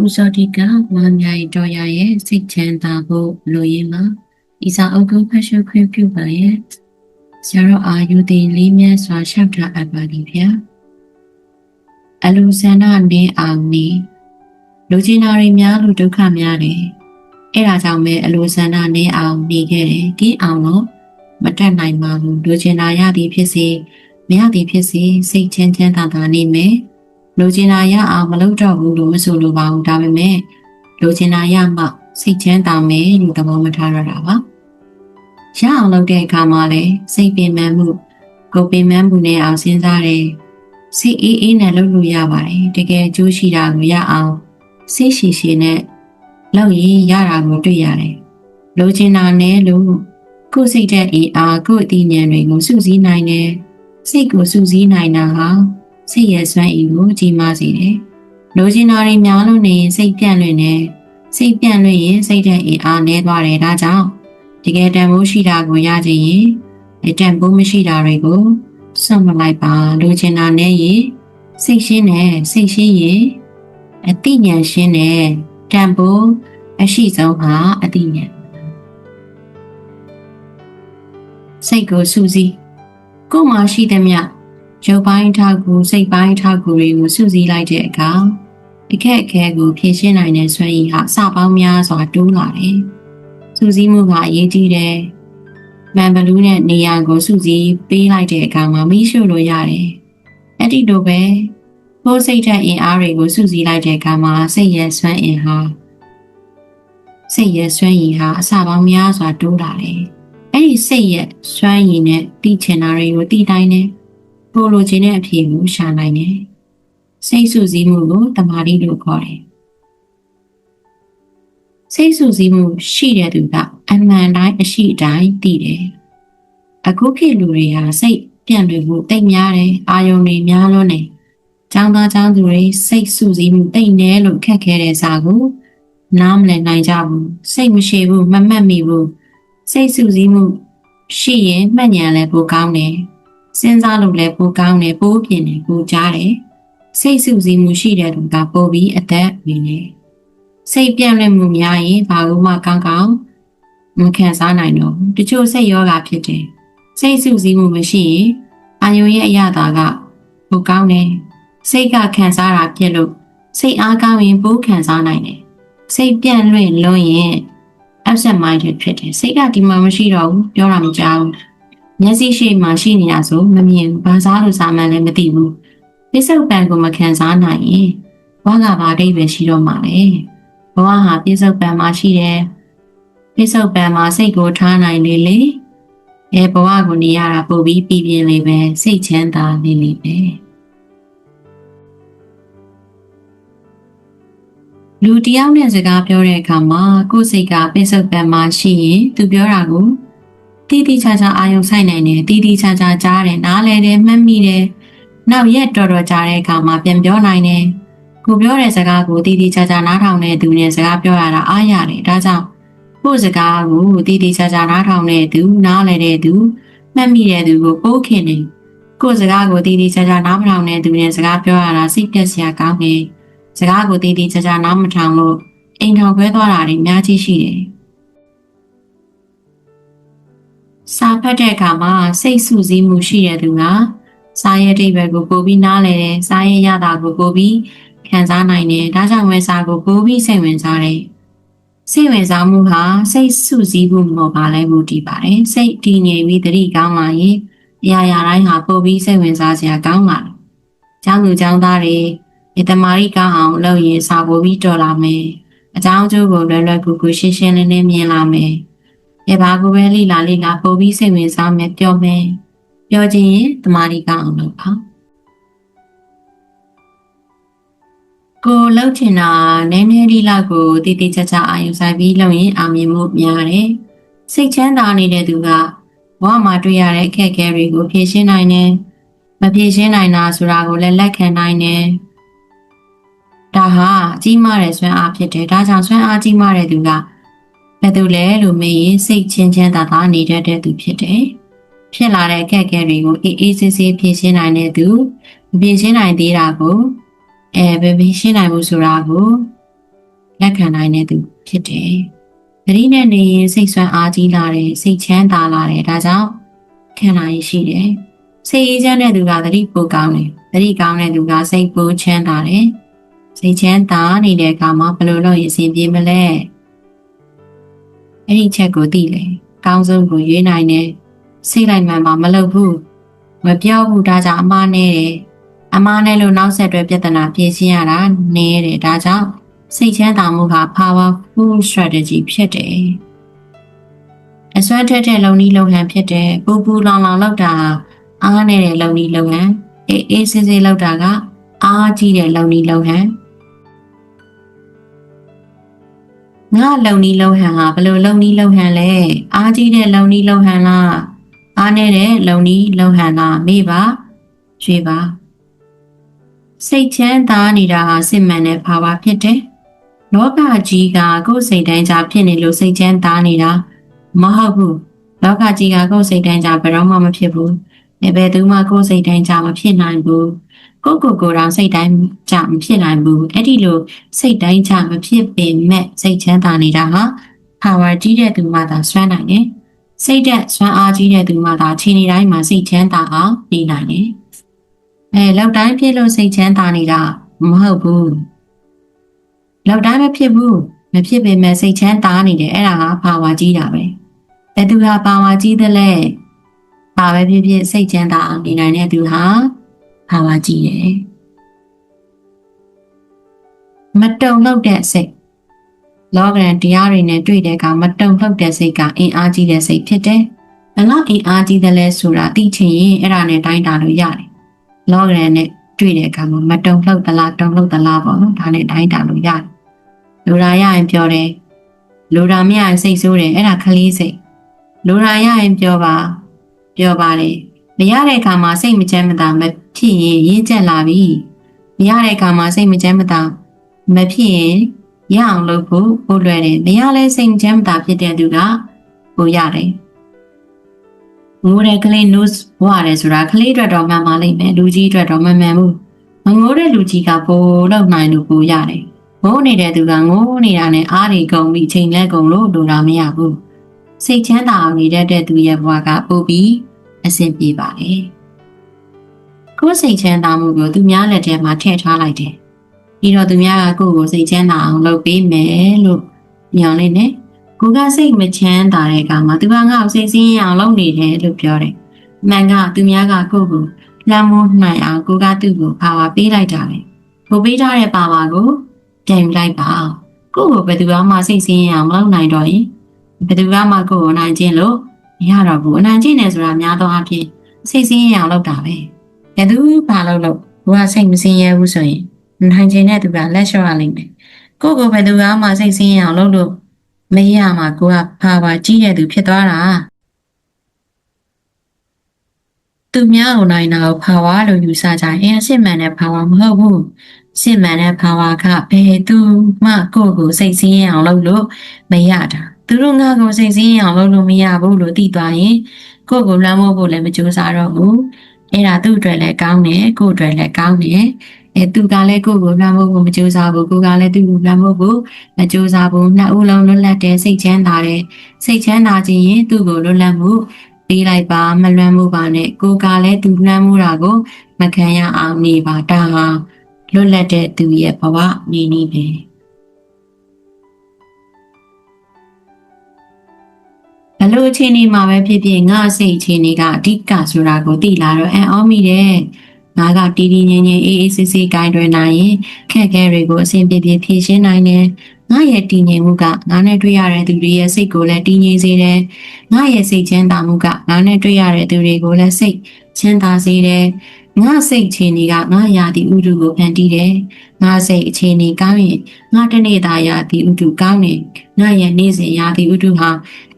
ရတော့ဥစောတိကဝမ်းမြိုင်တော်ရရဲ့စိတ်ချမ်းသာဖို့လိုရင်းမှာဤစာအုပ်ကိုဖတ်ရှုခွင့်ပြုပါရဲ့ဆရာတော်အာယုတိလေးမြတ်စွာရှောက်ထားအပ်ပါလိဗျာအလူဆန္ဒနေအောင်နေလူကျင်နာတွေများလို့ဒုက္ခများတယ်အဲ့ဒါကြောင့်ပဲအလူဆန္ဒနေအောင်နေခဲ့တယ်ဒီအောင်တော့မတက်နိုင်ပါဘူးလူကျင်နာရသည်ဖြစ်စေမရသည်ဖြစ်စေစိတ်ချမ်းချမ်းသာသာနေမယ် လိုချင်တာရအောင်မလုပ်တော့ဘူးလို့မဆိုလိုပါဘူးဒါပေမဲ့လိုချင်တာရမှစိတ်ချမ်းသာမယ်လို့သဘောမထားရတာပါရအောင်လုပ်တဲ့အခါမှာလည်းစိတ်ပင်ပန်းမှုကိုယ်ပင်ပန်းမှုနဲ့အောင်စဉ်းစားတယ်စိတ်အေးအေးနဲ့လုပ်လို့ရပါတယ်တကယ်အကျိုးရှိတာကိုရအောင်စိတ်ရှိရှိနဲ့လုပ်ရင်ရတာကိုတွေ့ရတယ်လိုချင်တာနဲ့လို့ကိုယ်စိတ်တဲ့အေးအားကိုယ်အသိဉာဏ်တွေကိုစုစည်းနိုင်တယ်စိတ်ကိုစုစည်းနိုင်တာဟာ စိတ်ရဲ့စွမ်းအင်ကိုကြီးမားစေတယ်။လိုချင်တာတွေများလို့နေရင်စိတ်ပြန့်လွင့်နေစိတ်ပြန့်လွင့်ရင်စိတ်တဲ့အင်အားနည်းသွားတယ်ဒါကြောင့်တကယ်တန်ဖိုးရှိတာကိုရချင်ရင်အတန်ဖိုးမရှိတာတွေကိုစွန့်မလိုက်ပါလိုချင်တာနဲ့ရင်စိတ်ရှင်းနဲ့စိတ်ရှင်းရင်အတိညာဏ်ရှင်းနဲ့တန်ဖိုးအရှိဆုံးဟာအတိညာဏ်စိတ်ကိုစူးစီးကိုယ်မှာရှိသမျှ ရုပ်ပိုင်းထောက်ကူစိတ်ပိုင်းထောက်ကူတွေကိုစုစည်းလိုက်တဲ့အခါအခက်အခဲကိုဖြေရှင်းနိုင်တဲ့စွမ်းရည်ဟာအစပေါင်းများစွာတိုးလာတယ်။စုစည်းမှုကအရေးကြီးတယ်။မန်ဘလူးနဲ့နေရာကိုစုစည်းပေးလိုက်တဲ့အခါမှာမိရှုလို့ရတယ်။အဲ့ဒီလိုပဲကိုယ်စိတ်ဓာတ်အင်အားတွေကိုစုစည်းလိုက်တဲ့အခါမှာစိတ်ရဲ့စွမ်းအင်ဟာစိတ်ရဲ့စွမ်းရည်ဟာအစပေါင်းများစွာတိုးလာတယ်။အဲ့ဒီစိတ်ရဲ့စွမ်းရည်နဲ့တိချင်တာတွေကိုတိတိုင်းနဲ့ ပိုလိုချင်တဲ့အဖြေကိုရှာနိုင်တယ်။စိတ်ဆူစည်းမှုကိုတမာတိလို့ခေါ်တယ်။စိတ်ဆူစည်းမှုရှိတဲ့သူကအမှန်တိုင်းအရှိတိုင်းသိတယ်။အခုခေတ်လူတွေဟာစိတ်ပြန့်လွင့်မှုတိတ်များတယ်။အာယုံတွေများလွန်းတယ်။ចောင်းသားចောင်းသူတွေစိတ်ဆူစည်းမှုတိတ်နေလို့ခက်ခဲတဲ့စာကိုနားမလည်နိုင်ကြဘူး။စိတ်မရှိဘူးမမှတ်မိဘူး။စိတ်ဆူစည်းမှုရှိရင်မှတ်ဉာဏ်လည်းပိုကောင်းတယ်။ စဉ်းစားလို့လည်းပိုကောင်းတယ်ပိုပြင်းတယ်ပိုကြားတယ်စိတ်စုစည်းမှုရှိတဲ့လူကပိုပြီးအသက်ဝင်နေစိတ်ပြန့်လွင့်မှုများရင်ဘာလို့မှကောင်းကောင်းမခံစားနိုင်တော့ဘူးတချို့စိတ်ယောဂဖြစ်တယ်စိတ်စုစည်းမှုမရှိရင်အာယုံရဲ့အရသာကပိုကောင်းတယ်စိတ်ကခံစားတာပြည့်လို့စိတ်အားကောင်းရင်ပိုခံစားနိုင်တယ်စိတ်ပြန့်လွင့်လွန်းရင် absent minded ဖြစ်တယ်စိတ်ကဒီမှာမရှိတော့ဘူးပြောတာမကြောက်ဘူး မျက်စိရှိမှရှိနေတာဆိုမမြင်ဘာစားလို့စားမှန်းလည်းမသိဘူးပစ္စုပန်ကိုမခံစားနိုင်ရင်ဘဝကဘာအဓိပ္ပာယ်ရှိတော့မှာလဲဘဝဟာပစ္စုပန်မှာရှိတယ်ပစ္စုပန်မှာစိတ်ကိုထားနိုင်လေလေအဲဘဝကိုနေရတာပို့ပြီးပြည်ပြင်းလေးပဲစိတ်ချမ်းသာနေလေပဲလူတယောက်နဲ့စကားပြောတဲ့အခါမှာကိုယ်စိတ်ကပစ္စုပန်မှာရှိရင်သူပြောတာကို တီးတီးချာချာအာယုံဆိုင်နိုင်တယ်တီးတီးချာချာကြားတယ်နားလဲတယ်မှတ်မိတယ်နောက်ရက်တော်တော်ကြာတဲ့အခါမှာပြန်ပြောနိုင်တယ်ကိုပြောတဲ့စကားကိုတီးတီးချာချာနားထောင်တဲ့သူနဲ့စကားပြောရတာအားရတယ်ဒါကြောင့်ကိုစကားကိုတီးတီးချာချာနားထောင်တဲ့သူနားလဲတဲ့သူမှတ်မိတဲ့သူကိုပိုးခင်တယ်ကိုစကားကိုတီးတီးချာချာနားမထောင်တဲ့သူနဲ့စကားပြောရတာစိတ်ပြက်စရာကောင်းတယ်စကားကိုတီးတီးချာချာနားမထောင်လို့အိမ်ထောင်ခွဲသွားတာတွေအများကြီးရှိတယ် စာဖတ်တဲ့အခါမှာစိတ်ဆူစည်းမှုရှိတဲ့သူကစာရဲ့အဓိပ္ပာယ်ကိုပိုပြီးနားလည်တယ်စာရဲ့ရတာကိုပိုပြီးခံစားနိုင်တယ်ဒါကြောင့်ပဲစာကိုပိုပြီးစိတ်ဝင်စားတယ်စိတ်ဝင်စားမှုဟာစိတ်ဆူစည်းမှုပေါ်ပါလဲမူတည်ပါတယ်စိတ်တည်ငြိမ်ပြီးတတိကောင်းလာရင်အရာရာတိုင်းဟာပိုပြီးစိတ်ဝင်စားစရာကောင်းလာတယ်ကျောင်းသူကျောင်းသားတွေဒီတမာရီကောင်းအောင်လုပ်ရင်စာပိုပြီးတော်လာမယ်အကြောင်းအကျိုးကိုလွယ်လွယ်ကူကူရှင်းရှင်းလင်းလင်းမြင်လာမယ် ရပါကိုပဲလိလာလိလာပို့ပြီးစိတ်ဝင်စားမယ်ပြောမယ်ပြောခြင်းရင်တမာရီကောင်းအောင်လုပ်ပါကိုလှုပ်ချင်တာနည်းနည်းလေးလောက်ကိုတည်တည်ချာချာအာရုံစိုက်ပြီးလုပ်ရင်အောင်မြင်မှုများတယ်စိတ်ချမ်းသာနေတဲ့သူကဘဝမှာတွေ့ရတဲ့အခက်အခဲတွေကိုဖြေရှင်းနိုင်တယ်မဖြေရှင်းနိုင်တာဆိုတာကိုလည်းလက်ခံနိုင်တယ်ဒါဟာကြီးမားတဲ့ဆွမ်းအားဖြစ်တယ်ဒါကြောင့်ဆွမ်းအားကြီးမားတဲ့သူက ဘယ်သူလဲလို့မေးရင်စိတ်ချင်းချင်းသာသာနေတတ်တဲ့သူဖြစ်တယ်။ဖြစ်လာတဲ့အခက်အခဲတွေကိုအေးအေးဆေးဆေးဖြေရှင်းနိုင်တဲ့သူမဖြေရှင်းနိုင်သေးတာကိုအဲဘယ်ဖြေရှင်းနိုင်မှုဆိုတာကိုလက်ခံနိုင်တဲ့သူဖြစ်တယ်။သတိနဲ့နေရင်စိတ်ဆွမ်းအားကြီးလာတယ်စိတ်ချမ်းသာလာတယ်ဒါကြောင့်ခံနိုင်ရရှိတယ်။စိတ်အေးချမ်းတဲ့သူကသတိပိုကောင်းတယ်။သတိကောင်းတဲ့သူကစိတ်ပိုချမ်းသာတယ်။စိတ်ချမ်းသာနေတဲ့အခါမှာဘယ်လိုလုပ်ရင်အဆင်ပြေမလဲ။ အဲ့ဒီချက်ကိုသိလေ။ကောင်းဆုံးကိုရွေးနိုင်တယ်။စိတ်လိုက်မှန်မှမလုပ်ဘူး။မပြောဘူးဒါကြောင့်အမားနဲ့တယ်။အမားနဲ့လို့နောက်ဆက်တွဲပြဿနာဖြေရှင်းရတာနည်းတယ်ဒါကြောင့်စိတ်ချမ်းသာမှုက powerful strategy ဖြစ်တယ်။အစွမ်းထက်တဲ့လုံနီးလုံဟန်ဖြစ်တယ်။ပူပူလောင်လောင်လောက်တာအားနေတဲ့လုံနီးလုံဟန်အေးအေးဆေးဆေးလောက်တာကအားကြီးတဲ့လုံနီးလုံဟန် ငါလုံနီးလုံဟန်ဟာဘယ်လိုလုံနီးလုံဟန်လဲအားကြီးတဲ့လုံနီးလုံဟန်လားအားနေတဲ့လုံနီးလုံဟန်လားမေးပါရွေးပါစိတ်ချမ်းသာနေတာဟာစစ်မှန်တဲ့ဘာဝဖြစ်တယ်လောကကြီးကကိုယ်စိတ်တိုင်းကြဖြစ်နေလို့စိတ်ချမ်းသာနေတာမဟုတ်ဘူးလောကကြီးကကိုယ်စိတ်တိုင်းကြဘယ်တော့မှမဖြစ်ဘူးဘယ်သူမှကိုယ်စိတ်တိုင်းကြမဖြစ်နိုင်ဘူး ကိုယ့်ကိုယ်ကိုယ်တောင်စိတ်တိုင်းကြမဖြစ်နိုင်ဘူးအဲ့ဒီလိုစိတ်တိုင်းကြမဖြစ်ပေမဲ့စိတ်ချမ်းသာနေတာဟာ power ကြီးတဲ့သူမှသာစွမ်းနိုင်တယ်စိတ်သက်စွမ်းအားကြီးတဲ့သူမှသာခြေနေတိုင်းမှာစိတ်ချမ်းသာအောင်နေနိုင်တယ်အဲလောက်တိုင်းဖြစ်လို့စိတ်ချမ်းသာနေတာမဟုတ်ဘူးလောက်တိုင်းမဖြစ်ဘူးမဖြစ်ပေမဲ့စိတ်ချမ်းသာနေတယ်အဲ့ဒါကဘာဝကြီးတာပဲဘယ်သူဟာဘာဝကြီးသလဲဘာပဲဖြစ်ဖြစ်စိတ်ချမ်းသာအောင်နေနိုင်တဲ့သူဟာ ဘာဝကြီးတယ်မတုံလောက်တဲ့စိတ်လောကရန်တရားတွေနဲ့တွေ့တဲ့အခါမတုံလောက်တဲ့စိတ်ကအင်အားကြီးတဲ့စိတ်ဖြစ်တယ်ဘယ်လောက်အင်အားကြီးသလဲဆိုတာသိချင်ရင်အဲ့ဒါနဲ့တိုင်းတာလို့ရတယ်လောကရန်နဲ့တွေ့တဲ့အခါမှာမတုံလောက်သလားတုံလောက်သလားပေါ့နော်ဒါနဲ့တိုင်းတာလို့ရတယ်လူရာရရင်ပြောတယ်လူရာမရရင်စိတ်ဆိုးတယ်အဲ့ဒါခလေးစိတ်လူရာရရင်ပြောပါပြောပါတယ်မရတဲ့အခါမှာစိတ်မချမ်းမသာမ ဖြစ်ရင်ရင်းကျက်လာပြီမရတဲ့အခါမှာစိတ်မချမ်းမသာမဖြစ်ရင်ရအောင်လုပ်ဖို့ပို့လွယ်တယ်မရလဲစိတ်မချမ်းမသာဖြစ်တဲ့သူကပိုရတယ်ငိုတဲ့ကလေး news ဝရတယ်ဆိုတာကလေးအတွက်တော့မှန်ပါလိမ့်မယ်လူကြီးအတွက်တော့မမှန်ဘူးမငိုတဲ့လူကြီးကပိုလောက်နိုင်လို့ပိုရတယ်ငိုနေတဲ့သူကငိုနေတာနဲ့အားတွေကုန်ပြီးချိန်လက်ကုန်လို့လိုတာမရဘူးစိတ်ချမ်းသာအောင်နေတတ်တဲ့သူရဲ့ဘဝကပိုပြီးအဆင်ပြေပါတယ် ကိုယ်စိတ်ချမ်းသာမှုကိုသူများလက်ထဲမှာထည့်ထားလိုက်တယ်ပြီးတော့သူများကကိုယ့်ကိုစိတ်ချမ်းသာအောင်လုပ်ပေးမယ်လို့ညောင်းလေးနဲ့ကိုကစိတ်မချမ်းသာတဲ့အခါမှာသူကငါ့ကိုစိတ်ဆင်းရဲအောင်လုပ်နေတယ်လို့ပြောတယ်။မှန်ကသူများကကိုယ့်ကိုလမ်းမိုးနိုင်အောင်ကိုကသူ့ကိုပါဝါပေးလိုက်တာပဲ။ကိုပေးထားတဲ့ပါဝါကိုပြန်ယူလိုက်ပါ။ကိုယ့်ကိုဘယ်သူမှစိတ်ဆင်းရဲအောင်မလုပ်နိုင်တော့ရင်ဘယ်သူမှကိုယ့်ကိုနိုင်ခြင်းလို့မရတော့ဘူး။အနိုင်ကျင့်နေဆိုတာများသောအားဖြင့်စိတ်ဆင်းရဲအောင်လုပ်တာပဲ။ ဘယ်သူဘာလုပ်လို့ကိုကစိတ်မဆင်းရဲဘူးဆိုရင်နိုင်ခြင်းတဲ့သူကလက်လျှော့ရလိမ့်မယ်။ကိုယ့်ကိုဘယ်သူမှစိတ်ဆင်းရဲအောင်လုပ်လို့မရမှာကိုကဖာပါကြီးတဲ့သူဖြစ်သွားတာသူများကိုနိုင်တာကိုဖာဝါလို့ယူဆကြရင်အစစ်မှန်တဲ့ဖာဝါမဟုတ်ဘူးစစ်မှန်တဲ့ဖာဝါကဘယ်သူမှကိုယ့်ကိုစိတ်ဆင်းရဲအောင်လုပ်လို့မရတာသူတို့ငါ့ကိုစိတ်ဆင်းရဲအောင်လုပ်လို့မရဘူးလို့သိသွားရင်ကိုယ့်ကိုလွှမ်းမိုးဖို့လည်းမကြိုးစားတော့ဘူး အဲ့ဒါသူ့အတွက်လည်းကောင်းတယ်ကိုယ့်အတွက်လည်းကောင်းတယ်အဲသူကလည်းကိုယ့်ကိုလွှမ်းမိုးဖို့မကြိုးစားဘူးကိုကလည်းသူ့ကိုလွှမ်းမိုးဖို့မကြိုးစားဘူးနှစ်ဦးလုံးလွတ်လပ်တဲ့စိတ်ချမ်းသာတဲ့စိတ်ချမ်းသာခြင်းရင်သူ့ကိုလွတ်လပ်မှုပေးလိုက်ပါမလွှမ်းမိုးပါနဲ့ကိုကလည်းသူလွှမ်းမိုးတာကိုမခံရအောင်နေပါဒါဟာလွတ်လပ်တဲ့သူရဲ့ဘဝနေနေပဲ ဘလို့အခြေအနေမှာပဲဖြစ်ဖြစ်ငါစိတ်အခြေအနေကအဓိကဆိုတာကိုသိလာတော့အံ့ဩမိတယ်ငါကတီးတီးငြိမ်ငြိမ်အေးအေးဆေးဆေးကိုင်းတွယ်နိုင်ရင်ခက်ခဲတွေကိုအဆင်ပြေပြေဖြေရှင်းနိုင်တယ်။ငါရဲ့တည်ငြိမ်မှုကငါနဲ့တွေ့ရတဲ့သူတွေရဲ့စိတ်ကိုလည်းတည်ငြိမ်စေတယ်။ငါရဲ့စိတ်ချမ်းသာမှုကငါနဲ့တွေ့ရတဲ့သူတွေကိုလည်းစိတ်ချမ်းသာစေတယ်။ငါစိတ်အခြေအနေကငါရာသီဥတုကိုဖန်တီးတယ်။ငါစိတ်အခြေအနေကောင်းရင်ငါတနေ့သာရာသီဥတုကောင်းတယ်။ငါရဲ့နေ့စဉ်ရာသီဥတုဟာ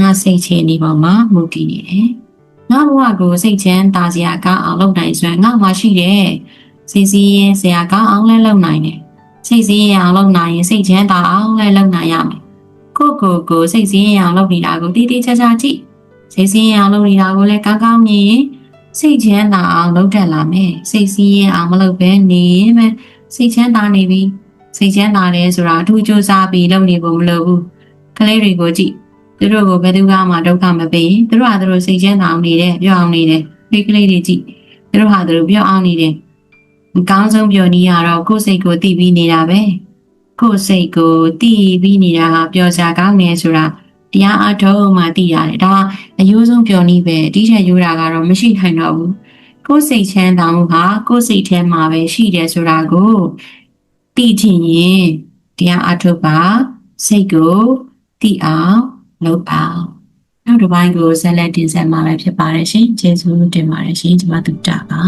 ငါစိတ်အခြေအနေပေါ်မှာမူတည်နေတယ်။ငါဘဝကိုစိတ်ချမ်းသာစရာကောင်းအောင်လုပ်နိုင်စွမ်းငါမှရှိတယ်စိတ်စည်းရင်စရာကောင်းအောင်လည်းလုပ်နိုင်တယ်စိတ်စည်းရင်အောင်လုပ်နိုင်ရင်စိတ်ချမ်းသာအောင်လည်းလုပ်နိုင်ရမယ်ကိုကိုကိုစိတ်စည်းရင်အောင်လုပ်နေတာကိုတည်တည်ချာချာကြည့်စိတ်စည်းရင်အောင်လုပ်နေတာကိုလည်းကောင်းကောင်းမြင်ရင်စိတ်ချမ်းသာအောင်လုပ်တတ်လာမယ်စိတ်စည်းရင်အောင်မလုပ်ဘဲနေရင်ပဲစိတ်ချမ်းသာနေပြီစိတ်ချမ်းသာတယ်ဆိုတာအထူးစူးစမ်းပြီးလုပ်နေဖို့မလိုဘူးကလေးတွေကိုကြည့် သူတို့ကိုဘယ်သူမှဒုက္ခမပေးရင်သူတို့ဟာသူတို့စိတ်ချမ်းသာအောင်နေတယ်ပြောင်းအောင်နေတယ်ဒီကလေးတွေကြည့်သူတို့ဟာသူတို့ပြောင်းအောင်နေတယ်အကောင်းဆုံးပြောနည်းကတော့ကိုယ်စိတ်ကိုတည်ပြီးနေတာပဲကိုယ်စိတ်ကိုတည်ပြီးနေတာဟာပြောစရာကောင်းနေဆိုတာတရားအထုတ်မှသိရတယ်ဒါအယိုးဆုံးပြောနည်းပဲဒီထက်ရိုးတာကတော့မရှိနိုင်တော့ဘူးကိုယ်စိတ်ချမ်းသာမှုဟာကိုယ်စိတ်ထဲမှာပဲရှိတယ်ဆိုတာကိုသိချင်ရင်တရားအထုတ်ပါစိတ်ကိုသိအောင် လုပ်ပါနောက်တစ်ပိုင်းကိုဆက်လက်တင်ဆက်မှာပဲဖြစ်ပါတယ်ရှင်ကျေးဇူးတင်ပါတယ်ရှင်ကျွန်မတို့တာပါ